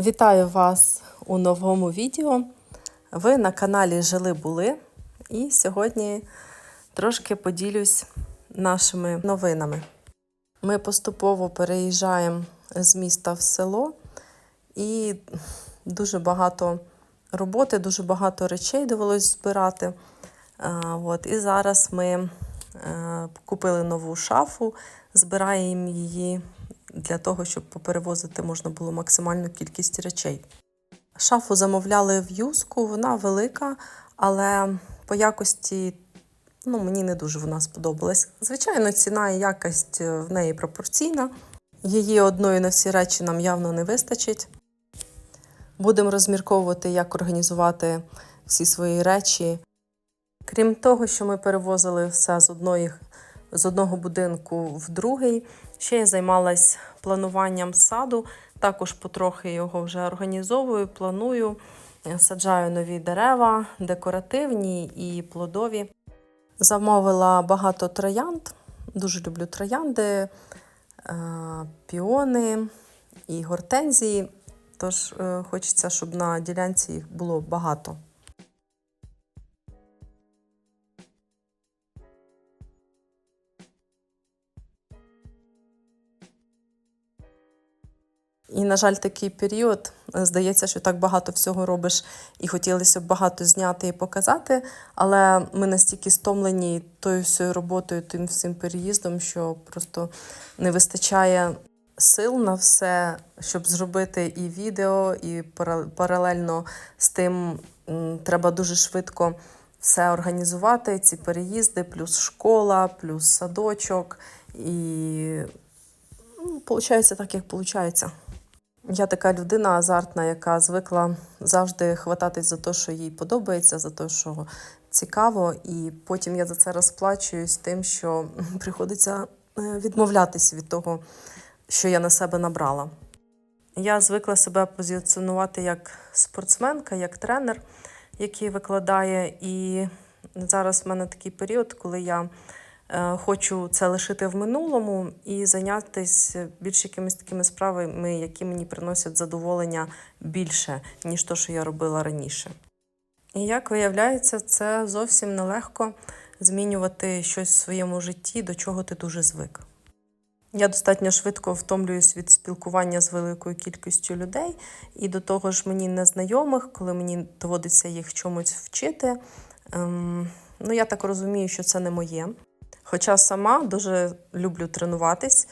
Вітаю вас у новому відео. Ви на каналі Жили були. І сьогодні трошки поділюсь нашими новинами. Ми поступово переїжджаємо з міста в село, і дуже багато роботи, дуже багато речей довелось збирати. От, і зараз ми е, купили нову шафу, збираємо її для того, щоб поперевозити можна було максимальну кількість речей. Шафу замовляли в юску, вона велика, але по якості ну, мені не дуже вона сподобалась. Звичайно, ціна і якість в неї пропорційна. Її одної на всі речі нам явно не вистачить. Будемо розмірковувати, як організувати всі свої речі. Крім того, що ми перевозили все з, одної, з одного будинку в другий, ще я займалась плануванням саду. Також потрохи його вже організовую, планую, саджаю нові дерева, декоративні і плодові. Замовила багато троянд, дуже люблю троянди, е, піони і гортензії. Тож е, хочеться, щоб на ділянці їх було багато. І, на жаль, такий період здається, що так багато всього робиш, і хотілося б багато зняти і показати. Але ми настільки стомлені тою всією роботою, тим всім переїздом, що просто не вистачає сил на все, щоб зробити і відео, і паралельно з тим треба дуже швидко все організувати. Ці переїзди, плюс школа, плюс садочок. І ну, так, як виходить. Я така людина азартна, яка звикла завжди хвататись за те, що їй подобається, за те, що цікаво, і потім я за це розплачуюсь тим, що приходиться відмовлятися від того, що я на себе набрала. Я звикла себе позиціонувати як спортсменка, як тренер, який викладає. І зараз в мене такий період, коли я хочу це лишити в минулому і зайнятися більш якимись такими справами, які мені приносять задоволення більше, ніж то, що я робила раніше. І як виявляється, це зовсім нелегко змінювати щось в своєму житті, до чого ти дуже звик. Я достатньо швидко втомлююсь від спілкування з великою кількістю людей, і до того ж мені незнайомих, коли мені доводиться їх чомусь вчити. Ем, ну, я так розумію, що це не моє. Хоча сама дуже люблю тренуватись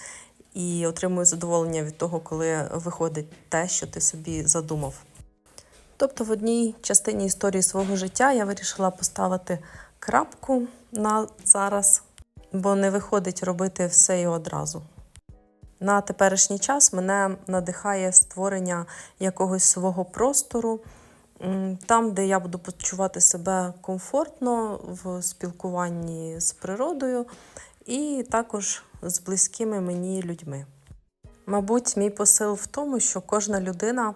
і отримую задоволення від того, коли виходить те, що ти собі задумав. Тобто, в одній частині історії свого життя я вирішила поставити крапку на зараз, бо не виходить робити все і одразу. На теперішній час мене надихає створення якогось свого простору, там, де я буду почувати себе комфортно в спілкуванні з природою і також з близькими мені людьми. Мабуть, мій посил в тому, що кожна людина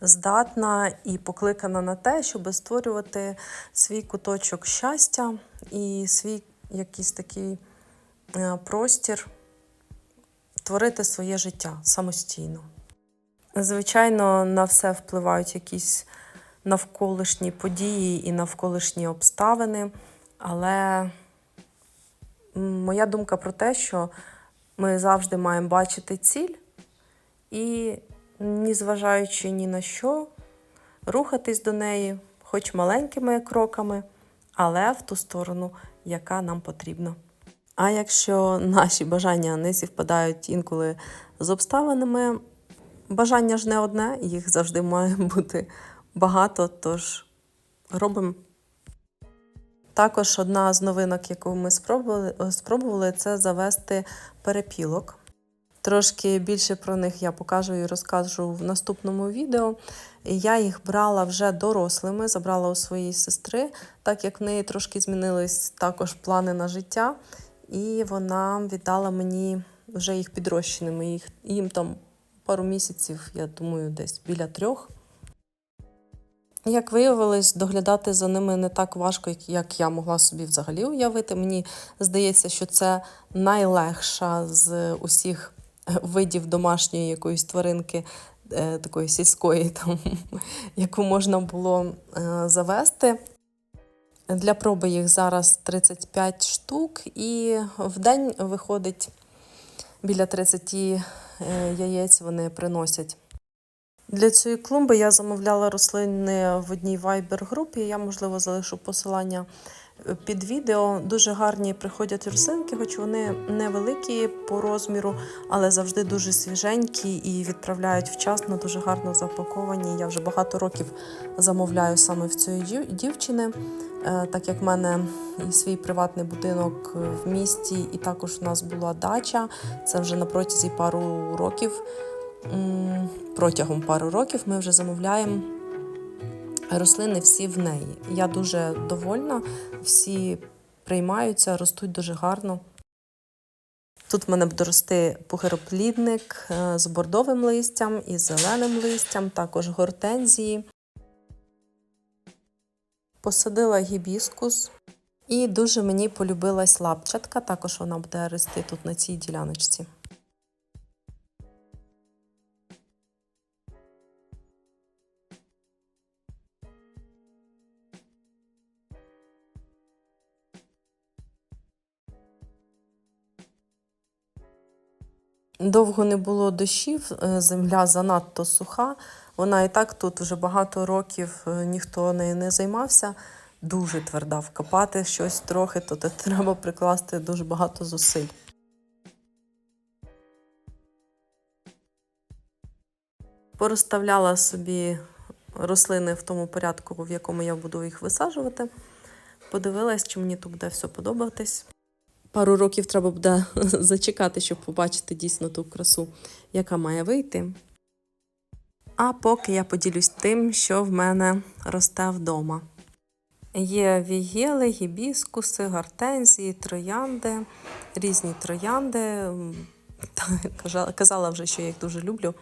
здатна і покликана на те, щоб створювати свій куточок щастя і свій якийсь такий е, простір, творити своє життя самостійно. Звичайно, на все впливають якісь навколишні події і навколишні обставини. Але моя думка про те, що ми завжди маємо бачити ціль і, ні зважаючи ні на що, рухатись до неї, хоч маленькими кроками, але в ту сторону, яка нам потрібна. А якщо наші бажання не співпадають інколи з обставинами, бажання ж не одне, їх завжди має бути багато, тож робимо. Також одна з новинок, яку ми спробували, спробували, це завести перепілок. Трошки більше про них я покажу і розкажу в наступному відео. Я їх брала вже дорослими, забрала у своєї сестри, так як в неї трошки змінились також плани на життя, і вона віддала мені вже їх підрощеними. Їх, Їм там пару місяців, я думаю, десь біля трьох. Як виявилось, доглядати за ними не так важко, як я могла собі взагалі уявити. Мені здається, що це найлегша з усіх видів домашньої якоїсь тваринки е, такої сільської, там, яку можна було е, завести. Для проби їх зараз 35 штук, і в день виходить біля 30 е, яєць вони приносять. Для цієї клумби я замовляла рослини в одній вайбер-групі. Я, можливо, залишу посилання е, під відео. Дуже гарні приходять рослинки, хоч вони невеликі по розміру, але завжди дуже свіженькі і відправляють вчасно, дуже гарно запаковані. Я вже багато років замовляю саме в цієї дівчини. Е, Так як в мене і свій приватний будинок в місті, і також у нас була дача. Це вже на протязі пару років. Протягом пару років ми вже замовляємо рослини всі в неї. Я дуже довольна, всі приймаються, ростуть дуже гарно. Тут в мене буде рости пухироплідник е, з бордовим листям і зеленим листям, також гортензії. Посадила гібіскус. І дуже мені полюбилась лапчатка, також вона буде рости тут на цій діляночці. Довго не було дощів, е, земля занадто суха. Вона і так тут вже багато років е, ніхто нею не займався. Дуже тверда. Вкопати щось трохи, то треба прикласти дуже багато зусиль. Порозставляла собі рослини в тому порядку, в якому я буду їх висаджувати. Подивилась, чи мені тут буде все подобатись. Пару років треба буде зачекати, щоб побачити дійсно ту красу, яка має вийти. А поки я поділюсь тим, що в мене росте вдома. Є вігели, гібіскуси, гортензії, троянди, різні троянди. Казала вже, що я їх дуже люблю.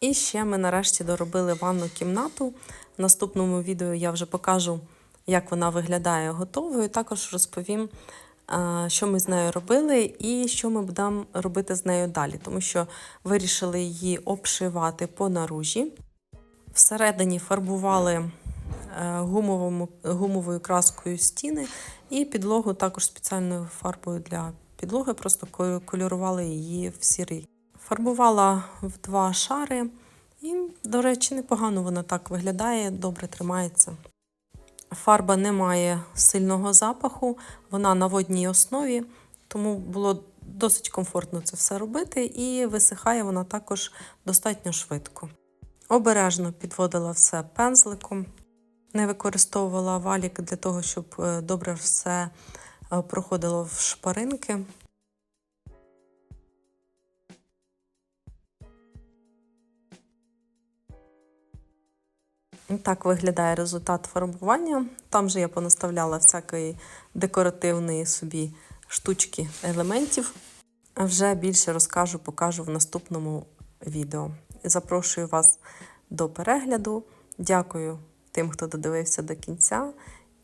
І ще ми нарешті доробили ванну кімнату. В наступному відео я вже покажу, як вона виглядає готовою. Також розповім, що ми з нею робили і що ми будемо робити з нею далі, тому що вирішили її обшивати по наружі. Всередині фарбували е, гумовою краскою стіни і підлогу також спеціальною фарбою для підлоги, просто кольорували її в сірий. Фарбувала в два шари, і, до речі, непогано вона так виглядає, добре тримається. Фарба не має сильного запаху, вона на водній основі, тому було досить комфортно це все робити, і висихає вона також достатньо швидко. Обережно підводила все пензликом, не використовувала валік для того, щоб е, добре все е, проходило в шпаринки. Так виглядає результат фарбування. Там же я понаставляла всякої декоративної собі штучки елементів. Вже більше розкажу, покажу в наступному відео. Запрошую вас до перегляду. Дякую тим, хто додивився до кінця,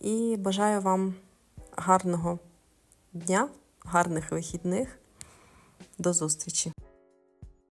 і бажаю вам гарного дня, гарних вихідних. До зустрічі!